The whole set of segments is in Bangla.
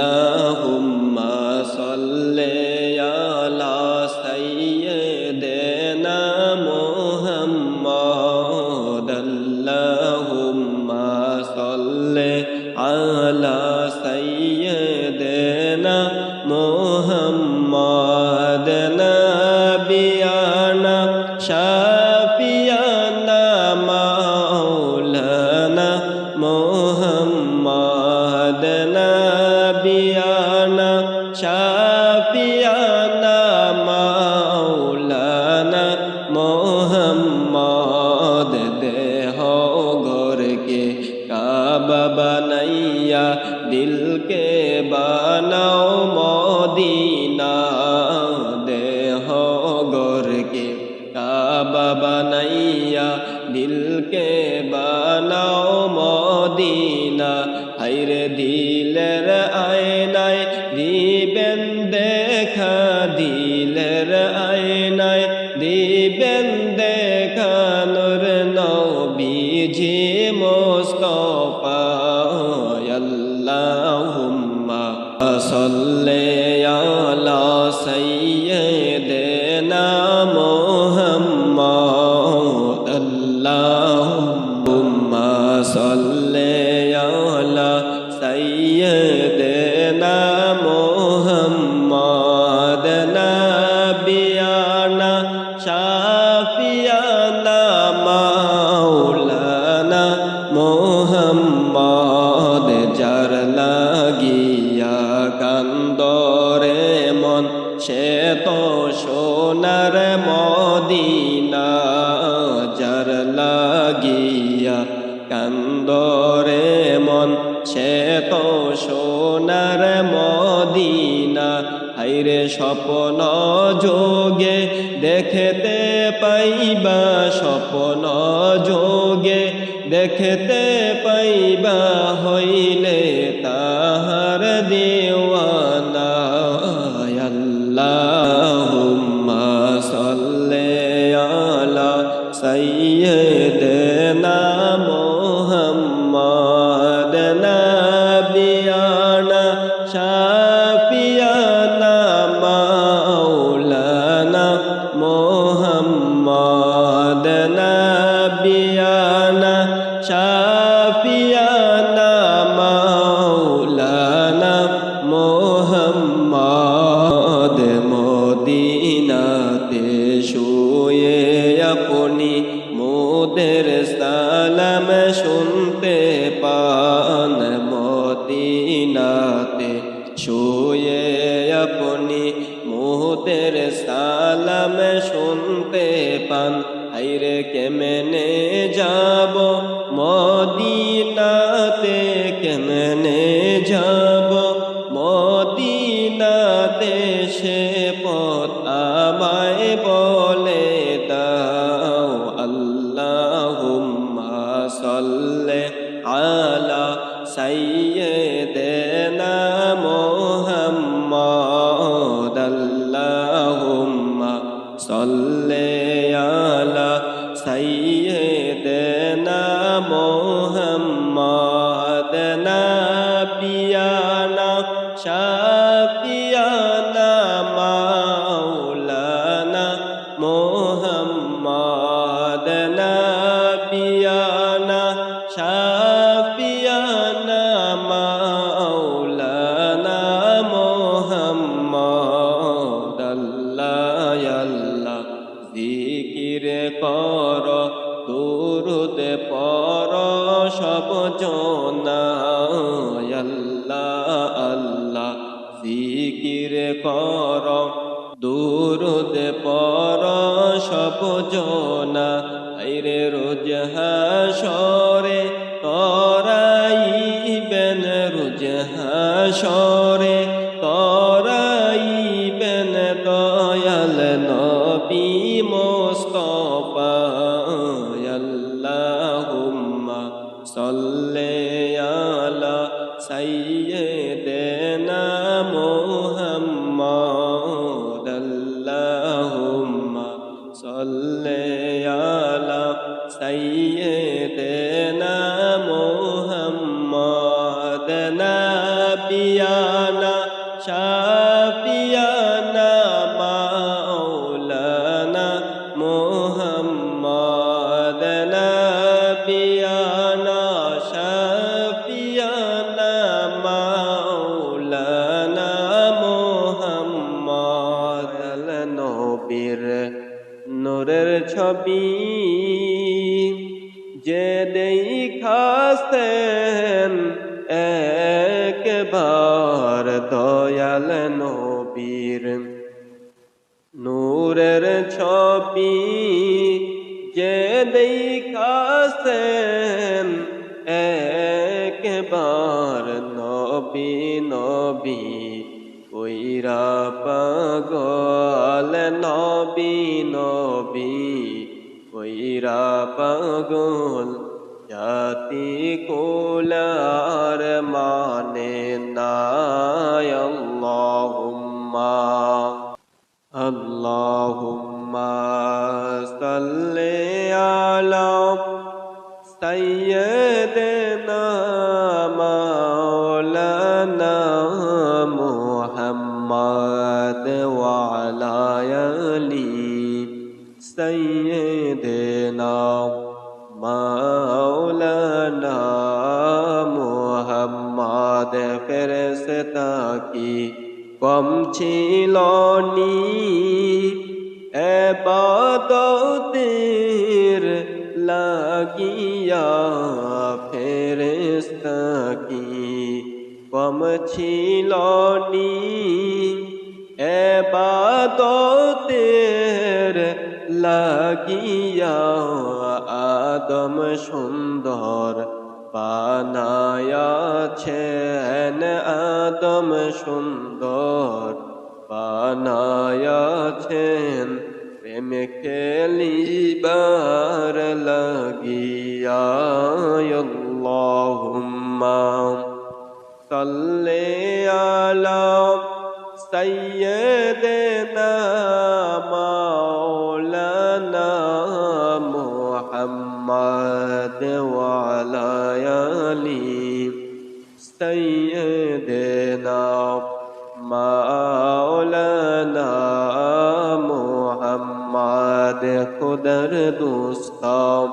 اللهم কাবা বানাইয়া দিলকে বানাও মদিনা। হাইরে দিলের আয় নাই তার লাগিয়া কান্দরে মন, সে তো সোনার মদিনা। যার লাগিয়া কান্দরে মন, সে তো সোনার মদিনা। হাইরে স্বপন যোগে দেখেতে পাইবা, স্বপন যোগে দেখেতে পাইবা, হই Oh, সাইয়ে দে। দুরুদে পর সপজনা আইরে রোজ হাস। ছবি যে দেখাছেন একবার দয়াল নবীর। নূরের ছবি যে দেখাছেন একবার নবী নবী কইরা পাগল নবী নবী। কইরা পাগল জাতি কোলার মানে নাই আল্লাহুম্মা আল্লাহুম্মা সাল্লি আলা সাইয়্যিদিনা মাওলানা মুহাম্মদ ওয়া আলা আলি সাইয়্যিদিনা ফেরেশতা কি কম ছিল নি? এবাদতের লাগিয়া ফেরেশতা কি কম ছিল নি? এবাদতের লাগিয়া আদম সুন্দর বানায়াছেন আদম সুন্দর বানায়াছেন প্রেম খেলিবার লাগিয়া আল্লাহুম্মা। সাল্লি আলা সাইয়্যিদিনা মাওলানা আলি সাইয়্যিদিনা মাওলানা মুহাম্মদ খুদার দুস্তাম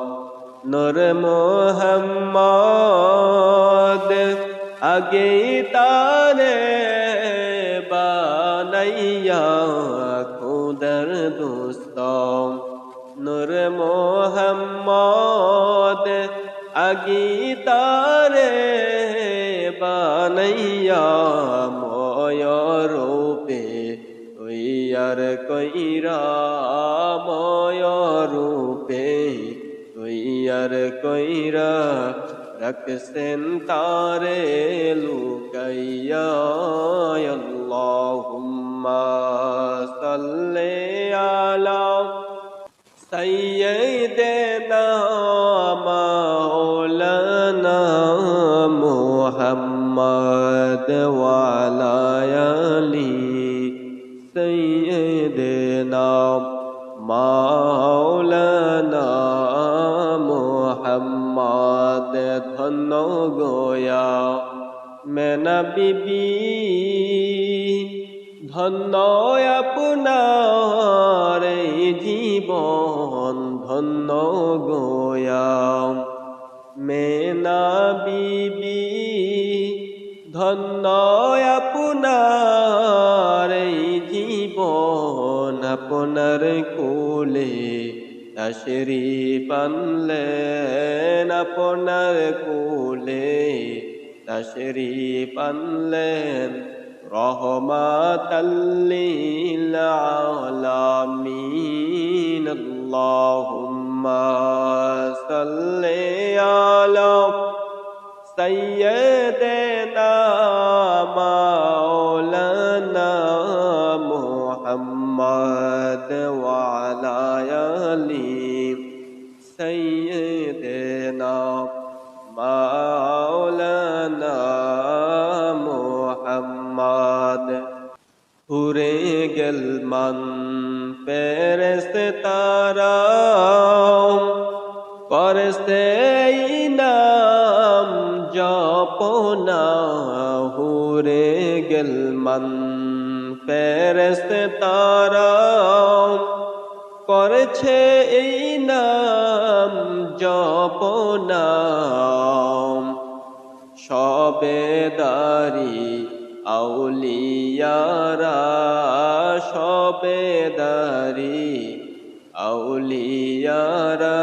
নূর মোহাম্মদ আগে তারে বানাইয়া খুদার দুস্তাম। নূর মোহাম্মদ আগে তারে বানাইয়া ময় রূপে তৈয়ার কইরা ময় রূপে তৈয়ার কইরা রাখছেন তারে লুকাইয়া। আল্লাহুম্মা সাল্লি আলা সাইয়্যিদিনা মাওলানা মুহাম্মদ ওয়া আলা আলি সাইয়্যিদিনা মাওলানা মুহাম্মদ ধন্য গোয়া মেনা বিবি ধন্য আপনার জীবন ধন্য গোয়া মেনা বিবি ধন্য আপনার জীবন, আপনার কোলে তশরি পানলেন, আপনার কোলে তশরি পানলেন। رحمة للعالمين. اللهم صل على سيدنا مولانا محمد وعلى آله মান পেরেস্ত তারা করতে নাম জপনা হুরে গেল মন ফেরস্ত তারা করছে এই নাম জপনাম সবেদারি আউলিয়ারা সবেদারি আউলিয়ারা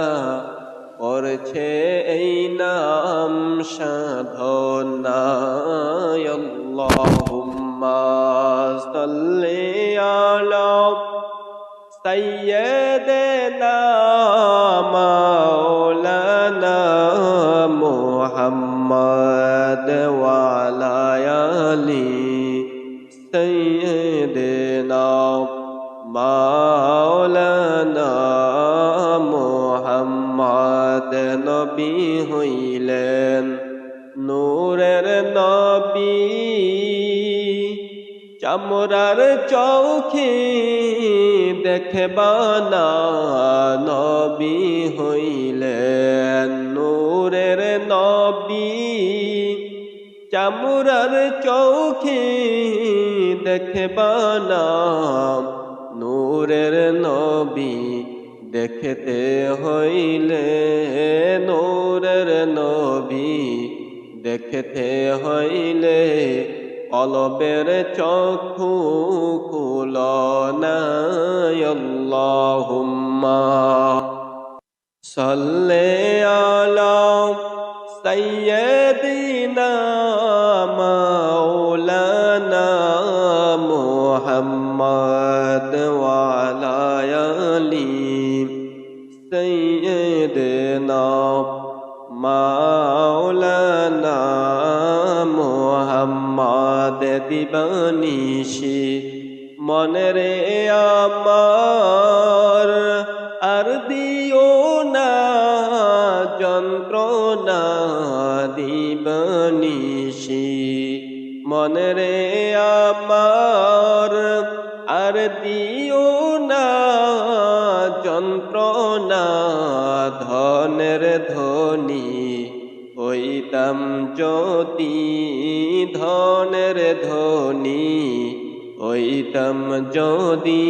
চামরার চৌখি দেখবানা নবী হইলেন নূরের নবী। চামুরার চৌখি দেখবানা নূরের নবী দেখতে হইলে নূরের নবী দেখতে হইলে কলবের চক্ষু কুলনায়ল্লাহুম্মা সাল্লে আলা সাইয়্যিদিনা মাওলানা মুহাম্মদ ওয়া আলা আলি সাইয়্যিদিনা মাওলানা মোহাম্মদ। দিবানিশি মনরে আমার। আর দিও না, যন্ত্রণা দিবানিশি মনরে আমার। আর দিও না, যন্ত্রণা ধনের ধনী হইতাম যদি ধনের ধনী ওইতম যদি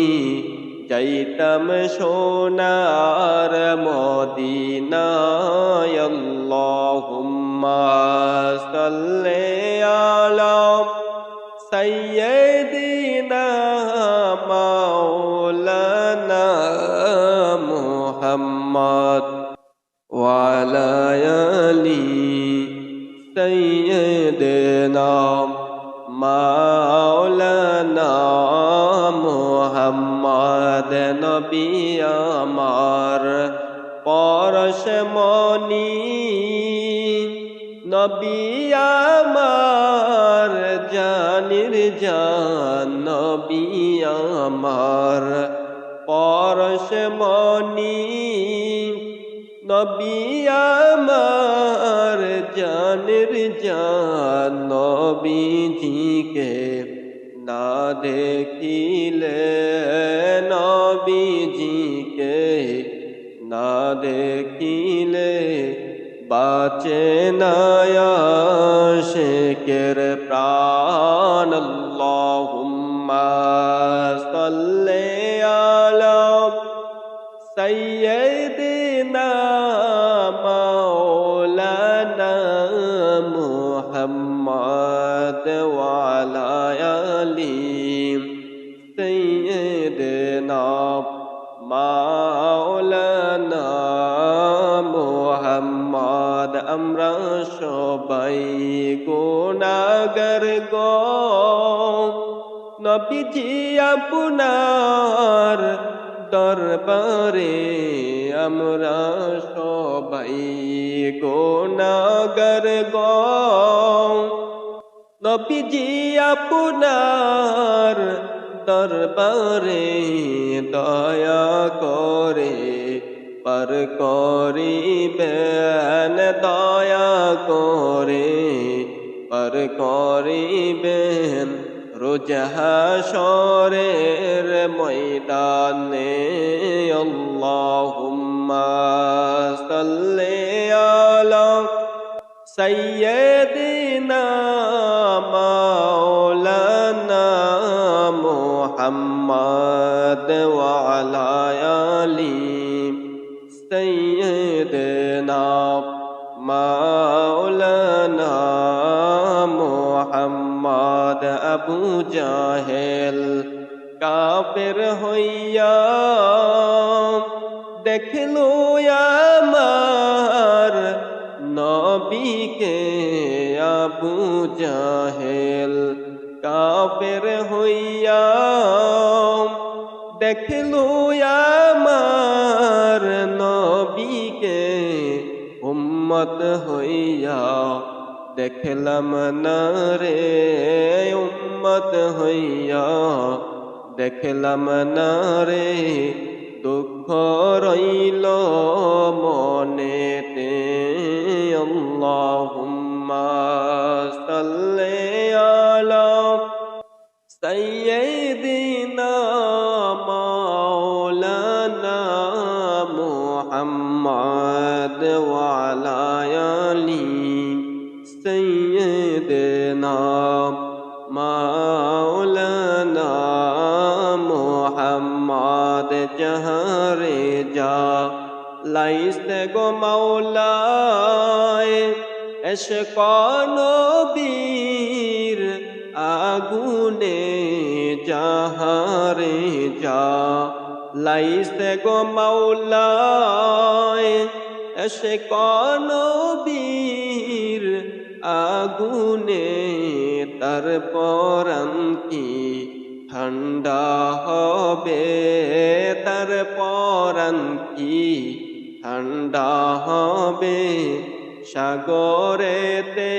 চাইতাম সোনার মদিনায়। আল্লাহুম্মা সাল্লি মাওলানা মোহাম্মদ নবী আমার পরশ মনি, নবী আমার জানির জান, নবী আমার পরশ মনি, নবী জানের জান নবীজিকে না দেখিলে নবীজিকে না দেখিলে বাচে নায়াশেকের প্রাণ। আল্লাহুম্মা সাল্লি আলা সাইয়্যিদিনা মাওলানা وعلى آل سيدنا مولانا محمد আমরা সবাই গুনাহগার গো নবীজি আপনার দরবারে আমরা সবাই গোনাগর গো নবীজি আপনার দরবারে দয়া করে পর করিবেন, দয়া করে পর করিবেন রোজহাসরের ময়দানে। আল্লাহুম্মা সাল্লি আলা সাইয়্যিদিনা محمد وعلى آل سيدنا مولانا محمد أبو জাহেল কাফের হইয়া দেখলো আমার নবীকে আবু জাহেল কাফের হইয়া দেখল আমার নবীকে উম্মত হইয়া। দেখলাম না রে উম্মত হইয়া। দেখলাম না রে দুঃখ রইল মনেতে। আল্লাহুম্মা জহরে যা লাইস্তে গো মাওলায় এশক নবীর আগুনে যাহারে যা লাইস্তে গো মাওলায় এশক নবীর আগুনে তার পরম কি ঠান্ডা হবে তার পরম কি? ঠান্ডা হবে সাগরেতে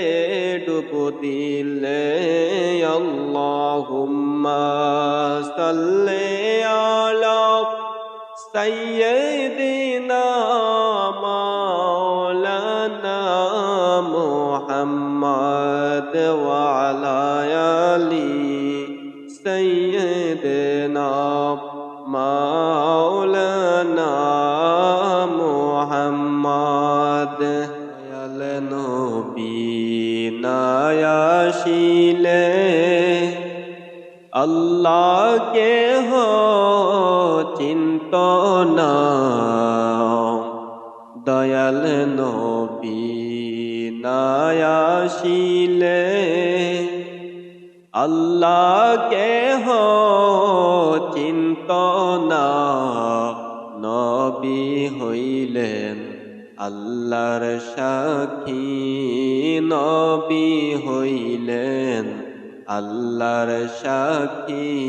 ডুব দিলে আল্লাহুম্মা সাল্লি আলা সাইয়্যিদিনা মাওলানা মুহাম্মদ ওয়া আল্লাহকে হো চিন্ত দয়াল নবী নায়াশিলে আল্লাহকে হো চিন্ত নবী হইলেন আল্লাহর সাক্ষী। নবী হইলেন আল্লাহর সাক্ষী।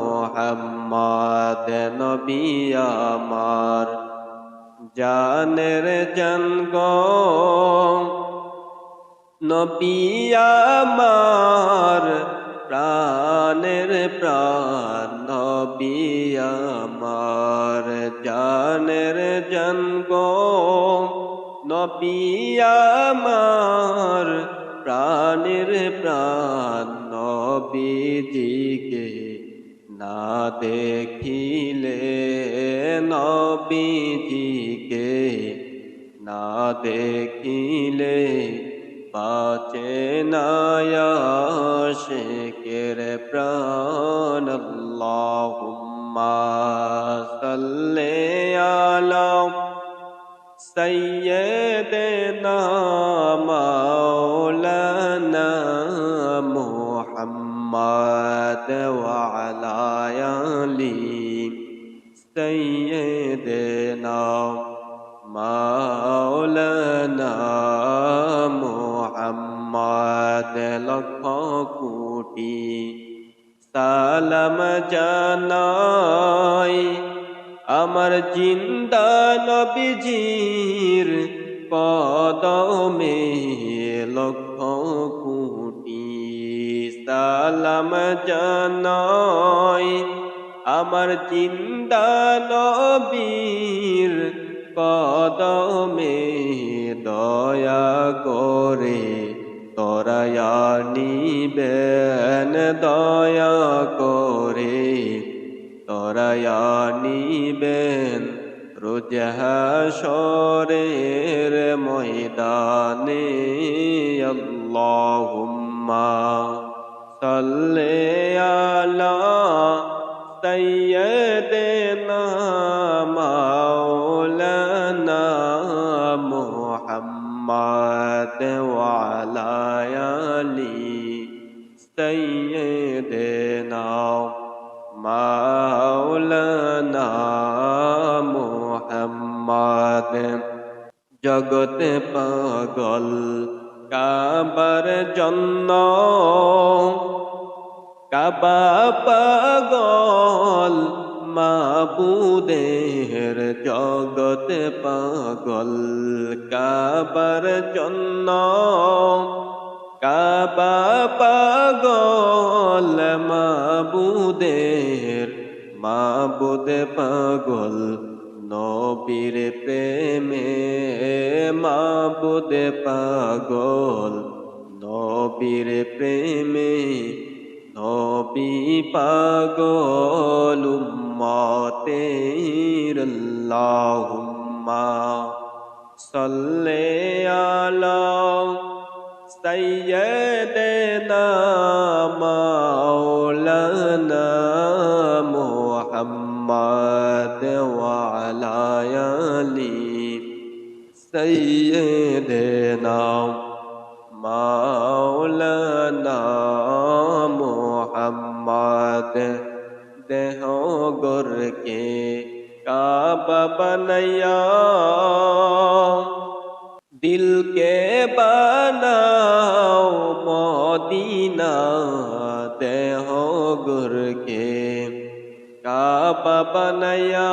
মুহাম্মদ নবী আমার। জানের জনগ নবী আমার। প্রাণের প্রাণ, নবী আমার। জানের জনগ নবী আমার। প্রাণের প্রাণ নবীজিকে না দেখিলে নবীজিকে না দেখিলে পাচে নায়াশেকের প্রাণ। আল্লাহুম্মা সাল্লি আলা সাইয়্যিদিনা মাওলানা ওয়া আলা আলি সাইয়্যিদিনা মাওলানা মুহাম্মদ লক্ষ কোটি সালাম জানাই আমার জিন্দা নবীজির কদমে লক্ষ কোটি সালাম জানাই, আমার চিন্তা নবীর কদমে দয়া করে তরায়া নিবেন, দয়া করে তরায়া নিবেন। রোজহাসরের ময়দানে, আল্লাহুম্মা সাল্লি আলা সাইয়্যিদিনা মাওলানা মুহাম্মদ ওয়া আলা আলি সাইয়্যিদিনা মাওলানা মুহাম্মদ জগতে পাগল কাবার জন্য। কাবা পাগল, মাবুদের জগতে পাগল। কাবার জন্য, কাবা পাগল, মাবুদের, মাবুদ পাগল। নবীর প্রেমে মাবুদ পাগল, নবীর প্রেমে নবী পাগল উম্মতের আল্লাহুম্মা সাল্লি আলা সাইয়্যিদিনা মাওলানা মুহাম্মদ ওয়া আলা আলি সাইয়্যিদিনা মাওলানা মুহাম্মদ দেহ গোরকে কাবা বানায়া দিল কে বানাও মদিনা দেহ গুরকে কাবা বানায়া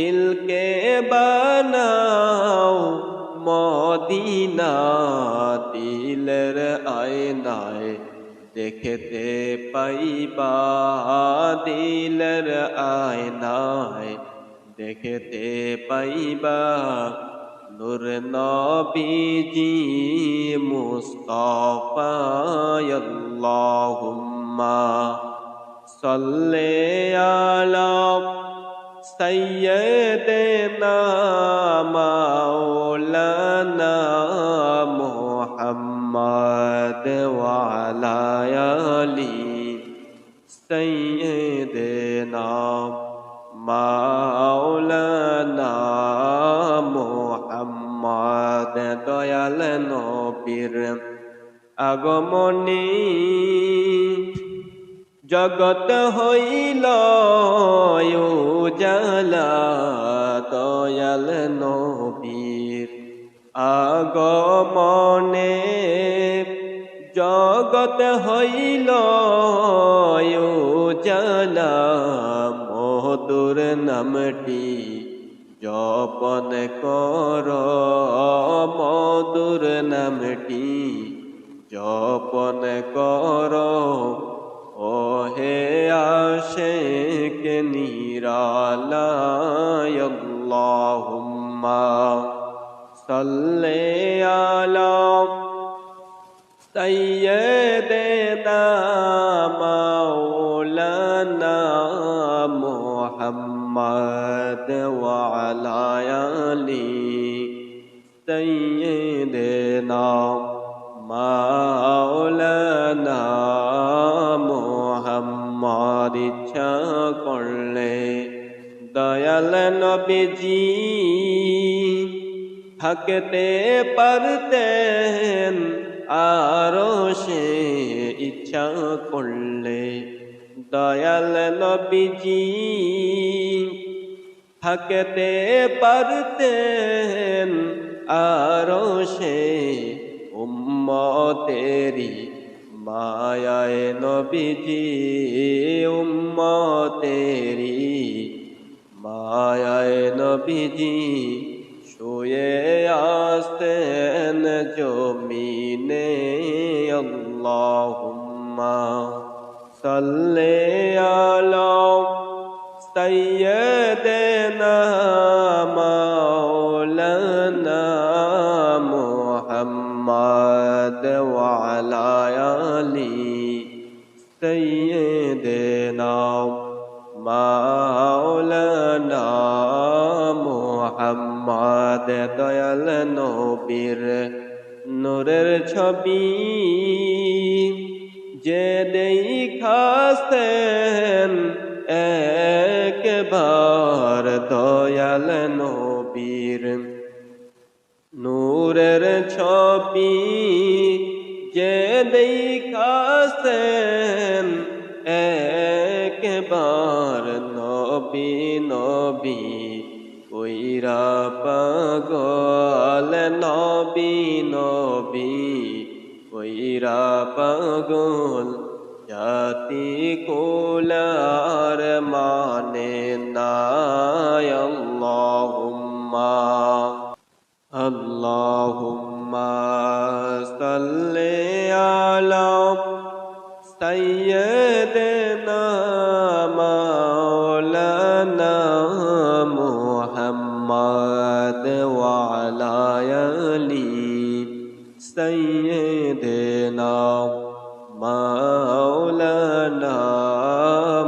দিল কে বানাও মদিনা দিলের আয়নায়, দেখতে পাইবা দিলের আয়নায়, দেখতে পাইবা নূর নবীজি মুস্তাফা আল্লাহুম্মা সাল্লি আলা সাইয়্যিদিনা মাওলানা মুহাম্মদ ওয়া আলা আলি সাইয়্যিদিনা মাওলানা মুহাম্মদ দয়াল নবীর আগমনী। জগত হইল জালা দয়াল নবীর আগমনে। জগত হইল জালা মধুর নামটি জপন কর। মধুর নামটি জপন কর। ও হে আশেক নিরালায় আল্লাহুম্মা সাল্লি আলা সাইয়্যিদিনা মাওলানা মুহাম্মদ ওয়া আলা আলি দয়াল নবীজি থাকতে পারতেন, আরও সে ইচ্ছা করলে। দয়াল নবীজি থাকতে পারতেন, আরও সে উম্মতেরি মায়ায় নবীজি উম্মতেরি মায়ায় নবীজি, শুয়ে আসতেন জমিনে। আল্লাহুম্মা সাল্লে আলা সাইয়্যিদিনা মাওলানা মুহাম্মদ ওয়া আলা আলি সাইয়্যিদিনা মুহাম্মদ দয়াল নবীর নূরের ছবি। যে দেখাছেন একবার দয়াল নবীর নূরের ছবি। যে দেখাছেন একবার নবী নবী কইরা পাগল নবী নবী কইরা পাগল। জাতি কোলার মানে নাই আল্লাহুম্মা। মুহাম্মদ ওয়া আলা আলি সাইয়্যিদিনা মাওলানা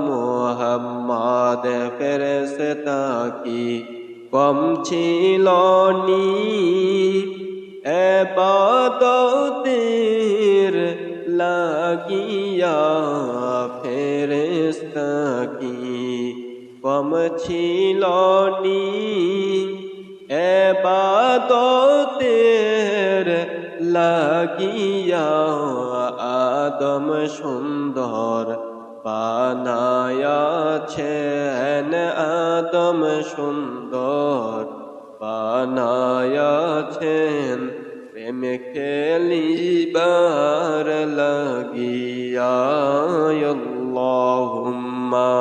মুহাম্মদ ফেরেশতা কি কম ছিল নি এবাদতের লাগিয়া ফেরেশতা কি কম ছিল নি আদম সুন্দর বানায়াছেন আদম সুন্দর বানায়াছেন প্রেম খেলিবার লাগিয়া। আল্লাহুম্মা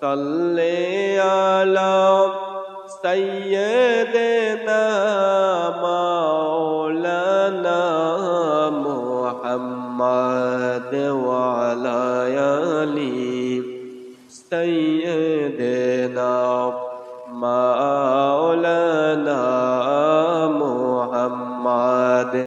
সাল্লি আলা سيدنا مولانا محمد وعلى آله. سيدنا